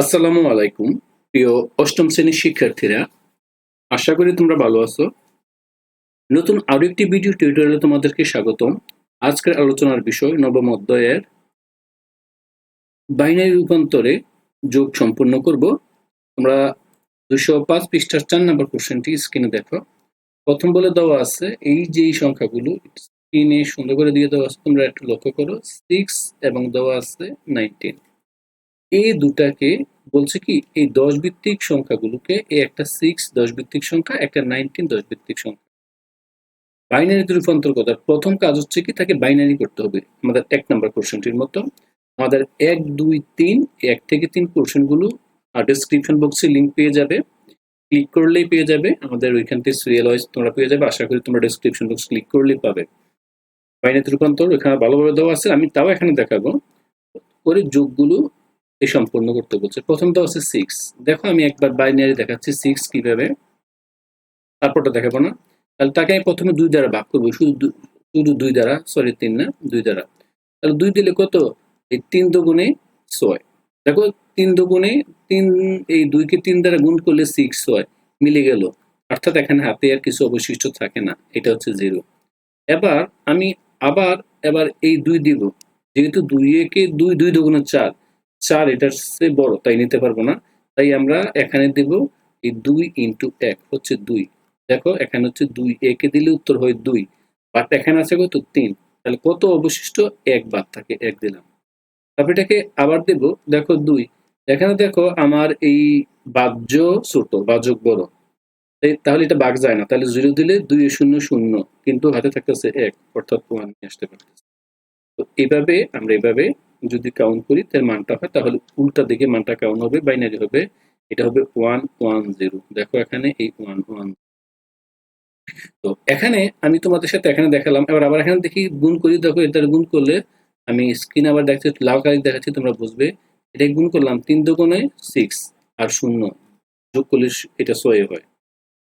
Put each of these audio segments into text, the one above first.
আসসালামু আলাইকুম, প্রিয় অষ্টম শ্রেণির শিক্ষার্থীরা। আশা করি তোমরা ভালো আছো। নতুন আরও একটি ভিডিও টিউটোরিয়ালে তোমাদেরকে স্বাগতম। আজকের আলোচনার বিষয় নবম অধ্যায়ের বাইনারি রূপান্তরে যোগ সম্পূর্ণ করব। তোমরা দুশো পাঁচ পৃষ্ঠার চার নম্বর কোশ্চেনটি স্ক্রিনে দেখো। প্রথম বলে দেওয়া আছে, এই যে এই সংখ্যাগুলো স্ক্রিনে সুন্দর করে দিয়ে দেওয়া আছে, তোমরা একটু লক্ষ্য করো সিক্স এবং দেওয়া আছে নাইনটিন এই দুটাকে বলছে কি, এই দশ ভিত্তিক সংখ্যাগুলোকে এই একটা সিক্স দশ ভিত্তিক সংখ্যা, একটা নাইনটিন দশ ভিত্তিক সংখ্যা বাইনারিতে রূপান্তর করার প্রথম কাজ হচ্ছে কি, তাকে বাইনারি করতে হবে। আমাদের এক নম্বর কোশ্চেনটির মতো। আমাদের এক, দুই, তিন, এক থেকে তিন আর ডিসক্রিপশন বক্সে লিঙ্ক পেয়ে যাবে। ক্লিক করলেই পেয়ে যাবে। আমাদের ওইখান থেকে সিরিয়াল ওয়াইজ তোমরা পেয়ে যাবে। আশা করি তোমরা ডিসক্রিপশন বক্স ক্লিক করলেই পাবে। বাইনারিতে রূপান্তর ওখানে ভালোভাবে দেওয়া আছে। আমি তাও এখানে দেখাবো। করে যোগগুলো এই সম্পূর্ণ করতে বলছে। প্রথমটা হচ্ছে সিক্স দেখো, আমি একবার বাইনারি দেখাচ্ছি সিক্স কীভাবে। তারপরটা দেখাবো না। তাহলে তাকে আমি প্রথমে দুই দ্বারা ভাগ করব। শুধু শুধু দুই দ্বারা সরি তিন না, দুই দ্বারা। তাহলে দুই দিলে কত? এই তিন দুগুণে ছয়। দেখো, তিন দুগুণে তিন, এই দুইকে তিন দ্বারা গুণ করলে সিক্স হয়। মিলে গেল। অর্থাৎ এখানে হাতে আর কিছু অবশিষ্ট থাকে না। এটা হচ্ছে জিরো এবার আমি আবার, এবার এই দুই দিব। যেহেতু দুই একে দুই দুই দুগুণে চার। চার এটার সে বড়, তাই নিতে পারব না। তাই আমরা এখানে দেব এই দুই ইন্টু এক হচ্ছে দুই। দেখো, এখানে হচ্ছে দুই একে দিলে উত্তর হয় দুই। বাট এখানে আছে কত? তিন। তাহলে কত অবশিষ্ট? এক বাদ থাকে, এক দিলাম। তারপর এটাকে আবার দেব, দেখো দুই। এখানে দেখো আমার এই বাহ্য ছোট বাজক বড়। তাহলে এটা বাঘ যায় না। তাহলে জিরো দিলে দুই শূন্য শূন্য। কিন্তু হাতে থাকতেছে এক, অর্থাৎ ওয়ান নিয়ে আসতে পারতেছে। তো এইভাবে আমরা এইভাবে যদি কাউন্ট করি তার মানটা হয়, তাহলে উল্টা দিকে মানটা কাউন্ট হবে বাইনারি হবে, এটা হবে ওয়ান ওয়ান জিরো দেখো এখানে এই ওয়ান ওয়ান তো এখানে আমি তোমাদের সাথে এখানে দেখালাম, এবার আবার এখানে দেখি গুণ করি, দেখো এটা গুণ করলে আমি স্ক্রিন আবার দেখছি লাল কালি দেখাচ্ছি, তোমরা বুঝবে। এটা গুণ করলাম তিন দুগুণে সিক্স আর শূন্য। যোগ করলে এটা ছয় হয়।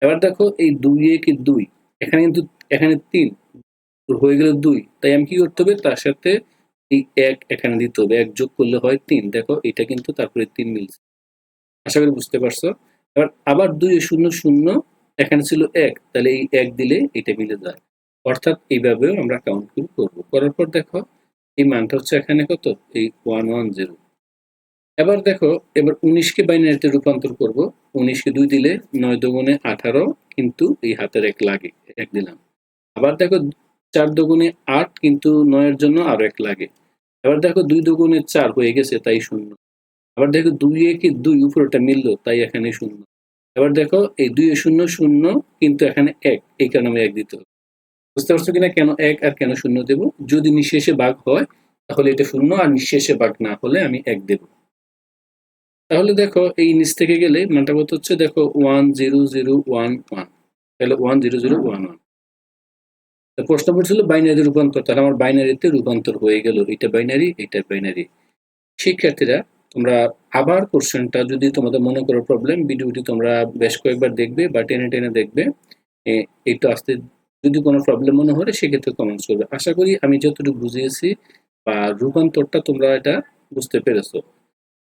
এবার দেখো এই দুই এ কি দুই? এখানে কিন্তু, এখানে তিন। হয়ে গেল দুই। তাই আমি কি করতে হবে? তার সাথে এই এক এখানে দিতে হবে, এক যোগ করলে হয় তিন। দেখো, এটা কিন্তু তারপরে তিন মিলছে। আশা করি বুঝতে পারছ? এবার আবার দুই শূন্য শূন্য, এখানে ছিল এক, তাহলে এই এক দিলে এটা মিলে যায়। অর্থাৎ এইভাবেও আমরা কাউন্ট করব। করার পর দেখো, এই মানটা হচ্ছে এখানে কত? এই ওয়ান ওয়ান জিরো এবার দেখো, এবার উনিশকে বাইনারিতে রূপান্তর করব। উনিশকে দুই দিলে নয় দুগুণে আঠারো, কিন্তু এই হাতের এক লাগে, এক দিলাম। আবার দেখো, চার দুগুণে আট, কিন্তু নয়ের জন্য আরও এক লাগে। এবার দেখো দুই দুগুণে চার হয়ে গেছে, তাই শূন্য। আবার দেখো দুই একে দুই উপরটা মিললো, তাই এখানে শূন্য। এবার দেখো এই দুই শূন্য শূন্য, কিন্তু এখানে এক, এই কারণে আমি এক দিতে হবে। বুঝতে পারছ কিনা কেন এক আর কেন শূন্য দেব? যদি নিঃশেষে বাঘ হয়, তাহলে এটা শূন্য, আর নিঃশেষে বাঘ না হলে আমি এক দেব। তাহলে দেখো এই নিচ থেকে গেলে মানটা কত হচ্ছে? দেখো one zero zero one one তাহলে one zero zero one one প্রশ্ন পড়ছিল বাইনারি রূপান্তর, তাহলে আমার বাইনারিতে রূপান্তর হয়ে গেল, এটা বাইনারি এটা বাইনারি শিক্ষার্থীরা, তোমরা আবার কোশ্চেনটা যদি তোমাদের মনে করো প্রবলেম ভিডিওটি তোমরা বেশ কয়েকবার দেখবে বা টেনে টেনে দেখবে। একটু আসতে যদি কোনো প্রবলেম মনে হয় সেক্ষেত্রে কমেন্টস করবে। আশা করি আমি যতটুকু বুঝিয়েছি বা রূপান্তরটা তোমরা এটা বুঝতে পেরেছ।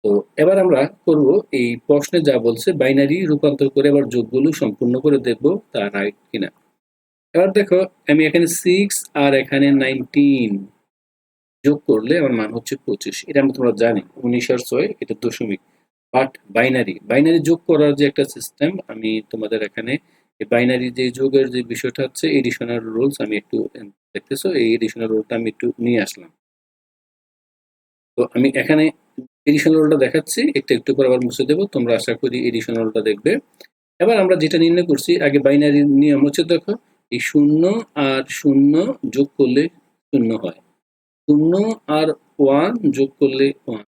তো এবার আমরা করব এই প্রশ্নে যা বলছে বাইনারি রূপান্তর করে আবার যোগগুলো সম্পূর্ণ করে দেখব তা রাইট কিনা। এবার দেখো, আমি এখানে সিক্স আর এখানে নাইনটিন যোগ করলে আমার মান হচ্ছে পঁচিশ। এটা আমি তোমরা জানি, উনিশ আর ছয়, এটা দশমিক। বাট বাইনারি বাইনারি যোগ করার যে একটা সিস্টেম আমি তোমাদের এখানে বাইনারি যে যোগের যে বিষয়টা হচ্ছে এডিশনাল রুলস আমি একটু, দেখতেছো? এই এডিশনাল রুলটা আমি একটু নিয়ে আসলাম। তো আমি এখানে এডিশনাল রুলটা দেখাচ্ছি, একটু একটু করে আবার মুছে দেবো। তোমরা আশা করি এডিশনাল রুলটা দেখবে। এবার আমরা যেটা নির্ণয় করছি, আগে বাইনারি নিয়ম হচ্ছে, দেখো এই শূন্য আর শূন্য যোগ করলে শূন্য হয়। শূন্য আর ওয়ান যোগ করলে ওয়ান।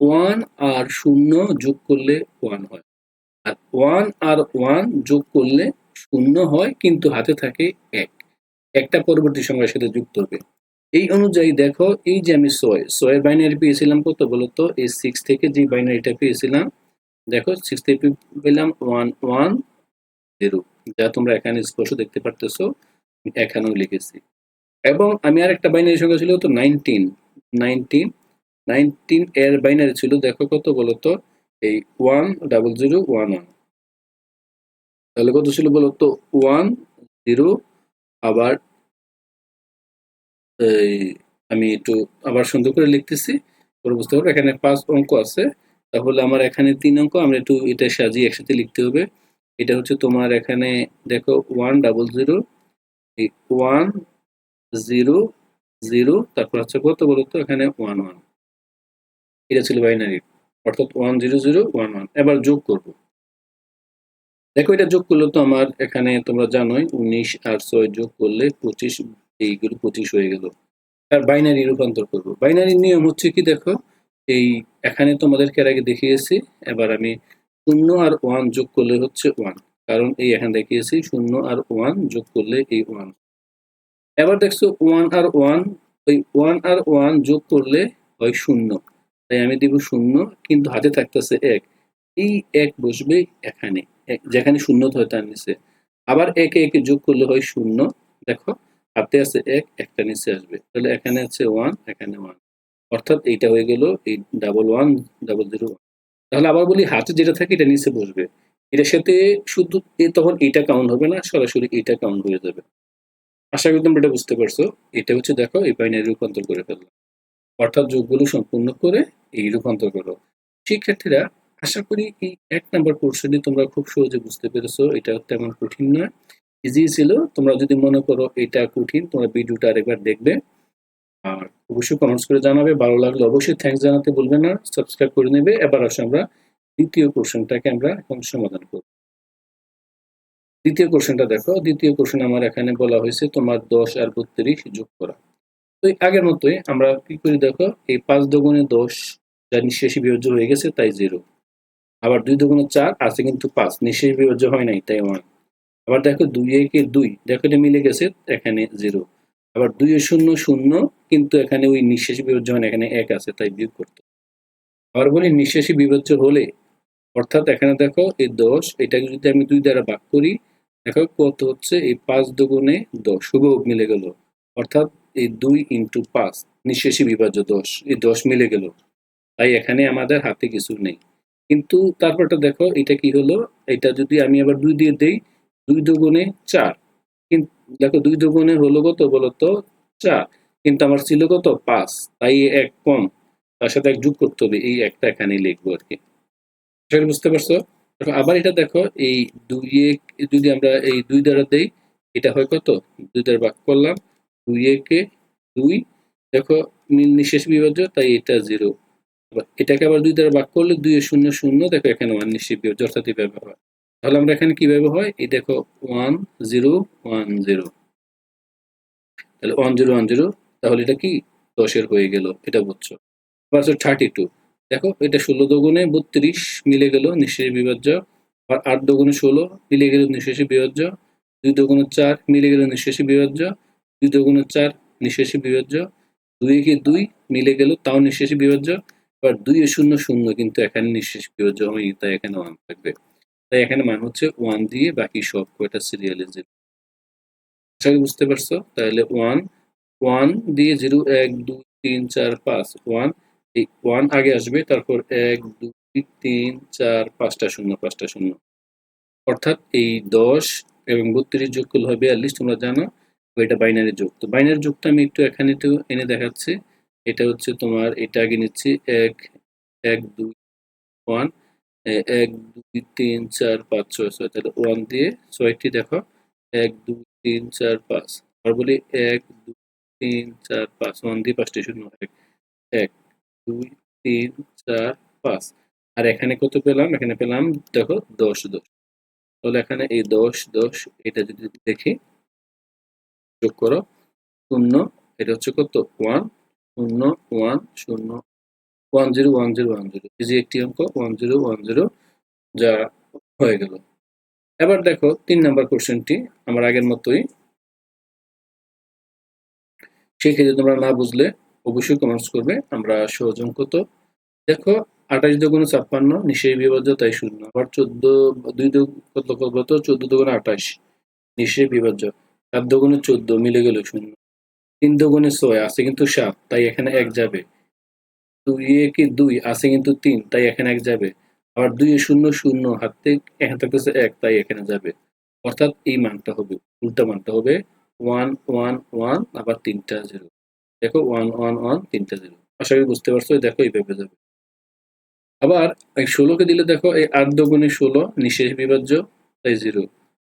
ওয়ান আর শূন্য যোগ করলে ওয়ান হয়। আর ওয়ান আর ওয়ান যোগ করলে শূন্য হয়, কিন্তু হাতে থাকে এক। একটা পরবর্তী সংখ্যার সাথে যুক্ত হবে। এই অনুযায়ী দেখো, এই যে আমি ছয় ছয়ের বাইনারি পেয়েছিলাম কত বলতো এই সিক্স থেকে যে বাইনারিটা পেয়েছিলাম, দেখো সিক্স থেকে পেলাম ওয়ান ওয়ান জিরো যা তোমরা এখানে স্পষ্ট দেখতে পারতেছো এখানেও লিখেছি। এবং আমি আর একটা বাইনারি সংখ্যা ছিল তো নাইনটিন নাইনটিন নাইনটিন এর বাইনারি ছিল, দেখো কত বলতো? এই one double zero one one তাহলে কত ছিল বলতো? ওয়ান জিরো আবার এই আমি একটু আবার সুন্দর করে লিখতেছি, পরে বুঝতে পারব। এখানে পাঁচ অঙ্ক আছে, তাহলে আমার এখানে তিন অঙ্ক, আমরা একটু এটা সাজিয়ে একসাথে লিখতে হবে। এটা হচ্ছে তোমার এখানে দেখো one double zero one zero zero তারপর হচ্ছে কত বলতো এখানে ওয়ান ওয়ান এটা ছিল বাইনারি অর্থাৎ one zero zero one one এবার যোগ করব। দেখো এটা যোগ করলে তো আমার এখানে তোমরা জানোই, উনিশ আর ছয় যোগ করলে পঁচিশ এইগুলো পঁচিশ হয়ে গেল। আর বাইনারি রূপান্তর করব। বাইনারি নিয়ম হচ্ছে কি দেখো, এই এখানে তোমাদেরকে আগে দেখিয়েছি, এবার আমি শূন্য আর ওয়ান যোগ করলে হচ্ছে ওয়ান। কারণ এই এখানে দেখিয়েছি, শূন্য আর ওয়ান যোগ করলে এই ওয়ান। এবার দেখছ, ওয়ান আর ওয়ান, ওই ওয়ান আর ওয়ান যোগ করলে হয় শূন্য। তাই আমি দিব শূন্য, কিন্তু হাতে থাকতেছে এক। এই এক বসবে এখানে যেখানে শূন্য হয় তার নিচে। আবার একে একে যোগ করলে হয় শূন্য। দেখো, হাতে আছে এক, একটা নিচে আসবে। তাহলে এখানে আছে ওয়ান, এখানে ওয়ান। অর্থাৎ এইটা হয়ে গেল এই ডাবল ওয়ান ডাবল জিরো তাহলে আবার বলি, হাতে যেটা থাকে এটা নিচে বসবে। এটার সাথে শুধু তখন এটা কাউন্ট হবে না, সরাসরি এটা কাউন্ট হয়ে যাবে। আশা করি তোমরা এটা বুঝতে পারছ। এটা হচ্ছে দেখো, এই বাইনারি রূপান্তর করে ফেললাম। অর্থাৎ যোগগুলো সম্পূর্ণ করে এই রূপান্তর করো। শিক্ষার্থীরা, আশা করি এই এক নাম্বার পোর্শনে তোমরা খুব সহজে বুঝতে পেরেছ। এটা তেমন কঠিন নয়। ইজি ছিল। তোমরা যদি মনে করো এটা কঠিন, তোমরা ভিডিওটা আরেকবার দেখবে। আর অবশ্যই কমেন্টস করে জানাবে, ভালো লাগলে অবশ্যই থ্যাঙ্কস জানাতে বলবে না সাবস্ক্রাইব করে নেবে, এবার আসলে আমরা দ্বিতীয় কোশ্চেনটাকে আমরা এখন সমাধান করব। দ্বিতীয় কোশ্চেনটা দেখো, দ্বিতীয় কোশ্চেন আমার এখানে বলা হয়েছে, তোমার দশ আর বত্রিশ যোগ করা। তো আগের মতোই আমরা কি করি দেখো, এই পাঁচ দগুণে দশ যা নিঃশেষী বিয়োজ্য হয়ে গেছে, তাই জিরো আবার দুই দগুণে চার আছে কিন্তু পাঁচ, নিঃশেষ বিয়োজ্য হয় নাই, তাই ওয়ান আবার দেখো দুই একে দুই, দেখো এটা মিলে গেছে, এখানে জিরো আবার দুই শূন্য শূন্য, কিন্তু এখানে ওই নিঃশেষ বিয়োজ্য হয় এখানে এক আছে, তাই বিয়োগ করতে। আবার বলি নিঃশেষী বিয়োজ্য হলে, অর্থাৎ এখানে দেখো এই দশ, এটাকে যদি আমি দুই দ্বারা ভাগ করি, দেখো কত হচ্ছে? এই পাঁচ দুগুণে দশ, হুবহু মিলে গেল। অর্থাৎ এই দুই ইন্টু পাঁচ, নিঃশেষী বিভাজ্য দশ, এই দশ মিলে গেল। তাই এখানে আমাদের হাতে কিছু নেই। কিন্তু তারপরটা দেখো, এটা কি হলো? এটা যদি আমি আবার দুই দিয়ে দেই, দুই দুগুণে চার কিন্তু দেখো দুই দুগুণে হলো কত বলতো চার। কিন্তু আমার ছিল কত? পাঁচ। তাই এক কম। তার সাথে এক যোগ করতে হবে। এই একটা এখানে লিখব আর কি। বুঝতে পারছ? আবার এটা দেখো, এই দুই এক, যদি আমরা এই দুই দ্বারা দেই, এটা হয় কত? দুই দ্বারা ভাগ করলাম। দুই একে দুই। দেখো, মিল নিঃশেষ বিভাজ্য, তাই এটা জিরো এটাকে আবার দুই দ্বারা ভাগ করলে দুই শূন্য শূন্য। দেখো এখানে ওয়ান নিঃশেষ বিভাজ্য, অর্থাৎ হয় তাহলে আমরা এখানে কীভাবে হয়? এই দেখো ওয়ান জিরো ওয়ান জিরো তাহলে ওয়ান জিরো ওয়ান জিরো তাহলে এটা কি? দশের হয়ে গেল, এটা বুঝছ? এবার থার্টি টু দেখো, এটা ষোলো দগুণে বত্রিশ মিলে গেল নিঃশেষ বিভাজ্য আর আট দগুণে ষোলো মিলে গেল নিঃশেষী বিভাজ্য, দুই দগুণে চার মিলে গেল নিঃশেষী বিভাজ্য, দুই দগুণে চার নিঃশেষী বিভাজ্য, দুই একে দুই মিলে গেল তাও নিঃশেষী বিভাজ্য, এবার দুই শূন্য শূন্য কিন্তু এখানে নিঃশেষ বিভাজ্য হয় তাই এখানে ওয়ান থাকবে। তাই এখানে মান হচ্ছে ওয়ান দিয়ে বাকি সব কয়টা সিরিয়ালে জিরো বুঝতে পারছ? তাহলে ওয়ান ওয়ান দিয়ে জিরো এক, দুই, তিন, চার, পাঁচ। ওয়ান এই ওয়ান আগে আসবে, তারপর এক, দুই, তিন, চার, পাঁচটা শূন্য পাঁচটা শূন্য। অর্থাৎ এই দশ এবং বত্রিশ যোগ করলে হবে বিয়াল্লিশ, তোমরা জানো? এটা বাইনারি যোগ। তো বাইনারি যোগটা আমি একটু এখানে একটু এনে দেখাচ্ছি। এটা হচ্ছে তোমার, এটা আগে নিচ্ছি, এক এক, দুই ওয়ান এক, দুই, তিন, চার, পাঁচ, ছয় ছয়, তাহলে ওয়ান দিয়ে ছয়টি দেখো। এক, দুই, তিন, চার, পাঁচ। আর বলি এক, দুই, তিন, চার, পাঁচ। ওয়ান দিয়ে পাঁচটি শূন্য, এক এক, দুই, তিন, চার, পাঁচ। আর এখানে কত পেলাম? এখানে পেলাম দেখো দশ দশ। তাহলে এখানে এই দশ দশ, এটা যদি দেখি, যোগ করো, শূন্য, এটা হচ্ছে কত? ওয়ান, শূন্য ওয়ান, শূন্য one zero one zero one zero যে একটি অঙ্ক ওয়ান জিরো ওয়ান জিরো যা হয়ে গেল। এবার দেখো তিন নাম্বার কোশ্চেনটি আমার আগের মতোই। সেক্ষেত্রে তোমরা না বুঝলে, অবশ্যই করবে, আমরা সহজ অঙ্ক তো। দেখো, আঠাশ ছাপ্পান্ন নিশ্চয়ই বিভাজ্য তাই শূন্য। আবার চোদ্দ, দুই কত চোদ্দ দুগুণ আঠাশ নিশ্চয়ই বিভাজ্য। সাত দুগুণে চোদ্দ মিলে গেল শূন্য। তিন দুগুণে ছয়, আছে কিন্তু সাত, তাই এখানে এক যাবে। দুই একে দুই, আছে কিন্তু তিন, তাই এখানে এক যাবে। আবার দুই শূন্য শূন্য হাত এখানে থাকতেছে এক, তাই এখানে যাবে। অর্থাৎ এই মানটা হবে, উল্টা মানটা হবে ওয়ান ওয়ান ওয়ান, আবার তিনটা জিরো। দেখো ওয়ান ওয়ান ওয়ান, তিনটা জিরো। আশা করি বুঝতে পারছ দেখো এইভাবে যাবে। আবার এই ষোলোকে দিলে দেখো এই আট দগুণে ষোলো, নিঃশেষ বিভাজ্য, তাই জিরো।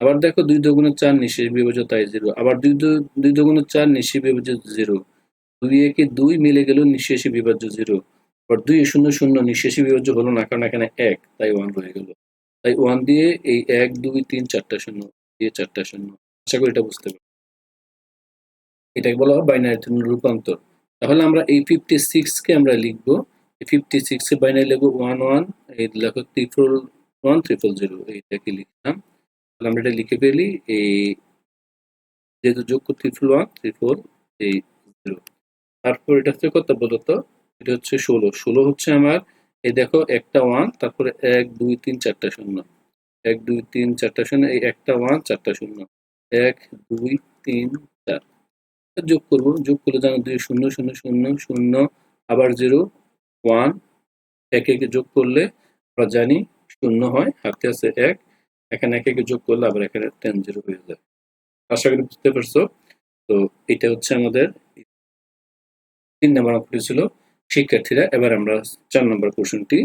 আবার দেখো দুই দগুণে চার, নিঃশেষ বিভাজ্য, তাই জিরো। আবার দুই দুই দগুণে চার, নিঃশেষ বিভাজ্য, জিরো। দুই একে দুই মিলে গেল নিঃশেষী বিভাজ্য জিরো। আবার দুই শূন্য শূন্য নিঃশেষী বিভাজ্য হলো না, কারণ এখানে এক, তাই ওয়ান রয়ে গেল। তাই ওয়ান দিয়ে এই এক, দুই, তিন, চারটা শূন্য দিয়ে চারটা শূন্য। আশা করি এটা বুঝতে পারো এটাকে বলা হয় বাইনারি রূপান্তর। তাহলে আমরা এই ফিফটি কে আমরা লিখব। এই ফিফটি সিক্স বাইনারি লিখব ওয়ান ওয়ান এই লেখো ত্রিপল ওয়ান ত্রিপল জিরো এইটাকে লিখলাম। তাহলে আমরা এটা লিখে ফেলি, এই যেহেতু যোগ ত্রিপল ওয়ান ত্রিপল এই জিরো তারপর এটা হচ্ছে কত বলতো? এটা হচ্ছে ষোলো। ষোলো হচ্ছে আমার, এই দেখো একটা ওয়ান, তারপরে এক, দুই, তিন, চারটা শূন্য। এক, দুই, তিন, চারটা শূন্য, এই একটা ওয়ান, চারটা শূন্য। এক, দুই, তিন, চার। যোগ করব, যোগ করলে জানো দুই, শূন্য শূন্য শূন্য শূন্য, আবার জিরো, ওয়ান। এক, একে যোগ করলে আমরা জানি শূন্য হয়, হাতে আছে এক। এখানে এক, একে যোগ করলে আবার এখানে টেন জিরো হয়ে যায়। আশা করি বুঝতে পারছ? তো এটা হচ্ছে আমাদের তিন নম্বর অঙ্কটি ছিল শিক্ষার্থীরা। এবার আমরা চার নম্বর কোশ্চেনটি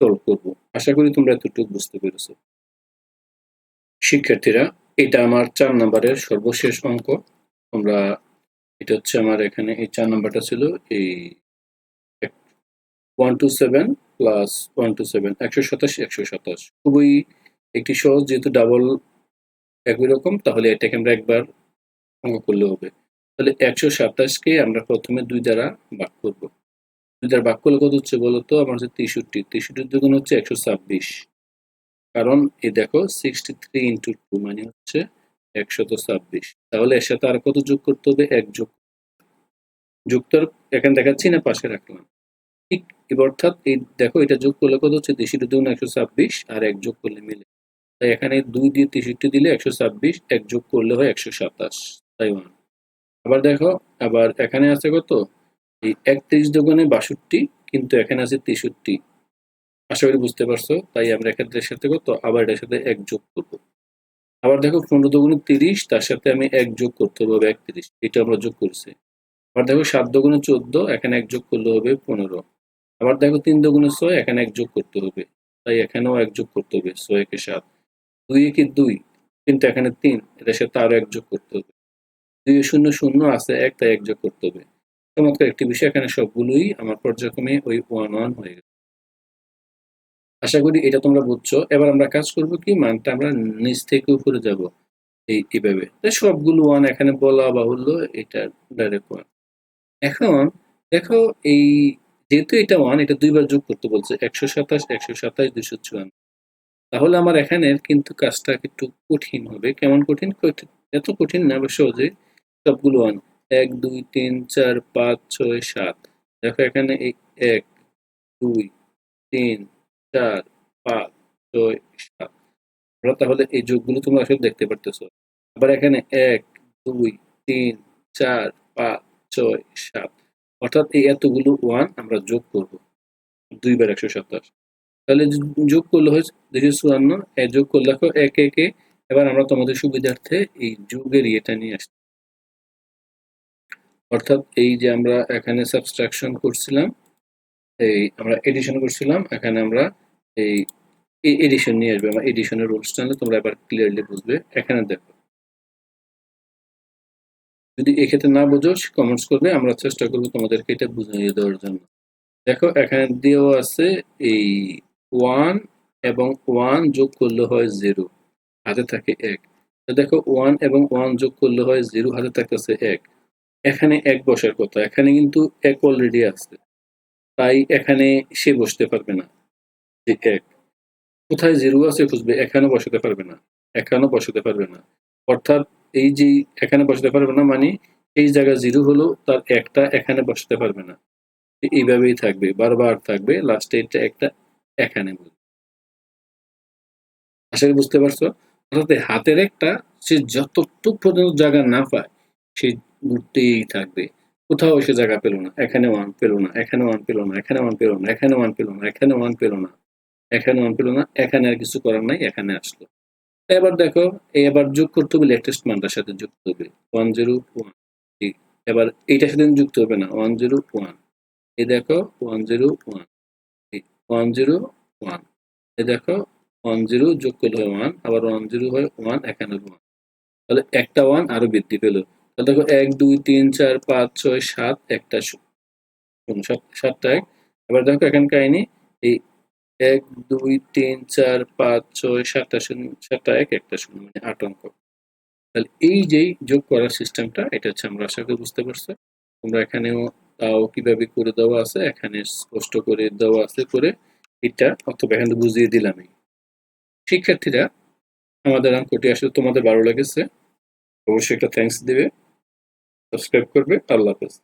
সলভ করব। আশা করি তোমরা এতটুকু বুঝতে পেরেছ। শিক্ষার্থীরা, এটা আমার চার নম্বরের সর্বশেষ অঙ্ক। তোমরা, এটা হচ্ছে আমার এখানে এই চার নম্বরটা ছিল এই one two seven plus one two seven একশো সাতাশ একশো সাতাশ। খুবই একটি সহজ, যেহেতু ডাবল একই রকম, তাহলে এটাকে আমরা একবার অঙ্ক করলে হবে। তাহলে একশো সাতাশকে আমরা প্রথমে দুই দ্বারা ভাগ করব। দুই দ্বারা ভাগ করলে কত হচ্ছে বলতো? আমার হচ্ছে তেষট্টি। তেষট্টির দুগুণ হচ্ছে একশো ছাব্বিশ। কারণ এই দেখো সিক্সটি থ্রি ইন্টু টু মানে হচ্ছে একশত ছাব্বিশ। তাহলে এর সাথে আর কত যোগ করতে হবে? এক যোগ। আর এখানে দেখাচ্ছি না, পাশে রাখলাম। ঠিক অর্থাৎ এই দেখো এটা যোগ করলে কত হচ্ছে? তেষট্টি দুগুণ একশো ছাব্বিশ আর এক যোগ করলে মিলে। তাই এখানে দুই দিয়ে তেষট্টি দিলে একশো ছাব্বিশ, এক যোগ করলে হয় একশো সাতাশ। তাই ওয়ান। আবার দেখো, আবার এখানে আছে কত? এই একত্রিশ দোকানে বাষট্টি, কিন্তু এখানে আছে তেষট্টি। আশা করি বুঝতে পারছ, তাই আমরা এক্ষেত্রে সাথে কত? আবার এটার সাথে এক যোগ করব। আবার দেখো, পনেরো দোকানে তিরিশ, তার সাথে আমি এক যোগ করতে হবে একত্রিশ। এটা আমরা যোগ করছি। আবার দেখো, সাত দোকানে চোদ্দ, এখানে এক যোগ করলে হবে পনেরো। আবার দেখো, তিন দোকানে ছয়, এখানে এক যোগ করতে হবে। তাই এখানেও এক যোগ করতে হবে, ছয় একে সাত। দুই একে দুই, কিন্তু এখানে তিন, এটার সাথে আরও এক যোগ করতে হবে। দুই শূন্য শূন্য আছে এক তাই এক যোগ করতে হবে। চমৎকার একটি বিষয়, এখানে সবগুলোই আমার পর্যায়ক্রমে ওই ওয়ান ওয়ান হয়ে গেছে। আশা করি এটা তোমরা বুঝছ। এবার আমরা কাজ করব কি, মানটা আমরা নিচ থেকে উপরে যাব এই, এইভাবে। সবগুলো ওয়ান এখানে বলা বাহুল্য, এটা ডাইরেক্ট ওয়ান। এখন দেখো এই, যেহেতু এটা ওয়ান, এটা দুইবার যোগ করতে বলছে, একশো সাতাশ একশো সাতাশ দুশো চুয়ান্ন। তাহলে আমার এখানে কিন্তু কাজটা একটু কঠিন হবে। কেমন কঠিন? এত কঠিন না যে সবগুলো ওয়ান এক, দুই, তিন, চার, পাঁচ, ছয়, সাত। দেখো এখানে এক দুই, তিন, চার, পাঁচ, ছয়, সাত। তাহলে এই যোগগুলো তোমরা আসলে দেখতে পারতেছো। আবার এখানে এক, দুই, তিন, চার, পাঁচ, ছয়, সাত। অর্থাৎ এই এতগুলো ওয়ান আমরা যোগ করব। দুইবার একশো সাতাশ তাহলে যোগ করলে হয় দুশো চুয়ান্ন যোগ করলে দেখো এক, একে এবার আমরা তোমাদের সুবিধার্থে এই যোগের ইয়েটা নিয়ে আসছি। অর্থাৎ এই যে আমরা এখানে সাবস্ট্রাকশন করছিলাম, এই আমরা এডিশন করছিলাম, এখানে আমরা এই এডিশন নিয়ে আসবে, আমার এডিশনের রুলস জানলে তোমরা এবার ক্লিয়ারলি বুঝবে। এখানে দেখো। যদি এক্ষেত্রে না বোঝো কমেন্টস করবে, আমরা চেষ্টা করব তোমাদেরকে এটা বুঝিয়ে দেওয়ার জন্য। দেখো, এখানে দিয়েও আছে এই ওয়ান এবং ওয়ান যোগ করলে হয় জিরো হাতে থাকে এক। দেখো ওয়ান এবং ওয়ান যোগ করলে হয় জিরো হাতে থাকতেছে এক। এখানে এক বসার কথা, এখানে কিন্তু এক অলরেডি আছে। তাই এখানে সে বসতে পারবে না, যে এক। কোথায় জিরো আছে খুঁজবে এখানে বসাতে পারবে না, এখানেও বসাতে পারবে না। অর্থাৎ এই যে এখানে বসাতে পারবে না মানে এই জায়গা জিরো হলো, তার একটা এখানে বসাতে পারবে না। এইভাবেই থাকবে, বারবার থাকবে লাস্টে এটা একটা এখানে বলবে। আশা করি বুঝতে পারছ? অর্থাৎ হাতের একটা, সে যতটুক পর্যন্ত জায়গা না পায়, সে ঘুরতেই থাকবে। কোথাও এসে জায়গা পেল না। এখানে ওয়ান পেল না, এখানে ওয়ান পেল না, এখানে ওয়ান পেল না, এখানে ওয়ান পেল না, এখানে ওয়ান পেল না, এখানে ওয়ান পেল না, এখানে আর কিছু করার নাই, এখানে আসলো। এবার দেখো, এবার যোগ করতে হবে লেটেস্ট মানটার সাথে যুক্ত হবে। ওয়ান জিরো ওয়ান এবার এইটার সাথে যুক্ত হবে না, ওয়ান জিরো ওয়ান। এই দেখো, one zero one one zero one, এই দেখো, ওয়ান জিরো যোগ করলে হয় ওয়ান, আবার ওয়ান জিরো হয় ওয়ান, এখানে ওয়ান। তাহলে একটা ওয়ান আরও বৃদ্ধি পেল। দেখো এক, দুই, তিন, চার, পাঁচ, ছয়, সাত, একটা সাতটা এক। এবার দেখো এখানে কাহিনী। এই এক, দুই, তিন, চার, পাঁচ, ছয়, সাতটা শূন্য, সাতটা এক, একটা শূন্য মানে আট অঙ্ক। তাহলে এই যেই যোগ করার সিস্টেমটা, এটা হচ্ছে আমরা আশা করি বুঝতে পারছ। তোমরা এখানেও তাও কীভাবে করে দেওয়া আছে, এখানে স্পষ্ট করে দেওয়া আছে করে এটা অথবা এখানে বুঝিয়ে দিলামই। শিক্ষার্থীরা, আমাদের অঙ্কটি আসলে তোমাদের ভালো লেগেছে। অবশ্যই একটা থ্যাঙ্কস দিবে। সাবস্ক্রাইব করবে আল্লাহ হাফেজ।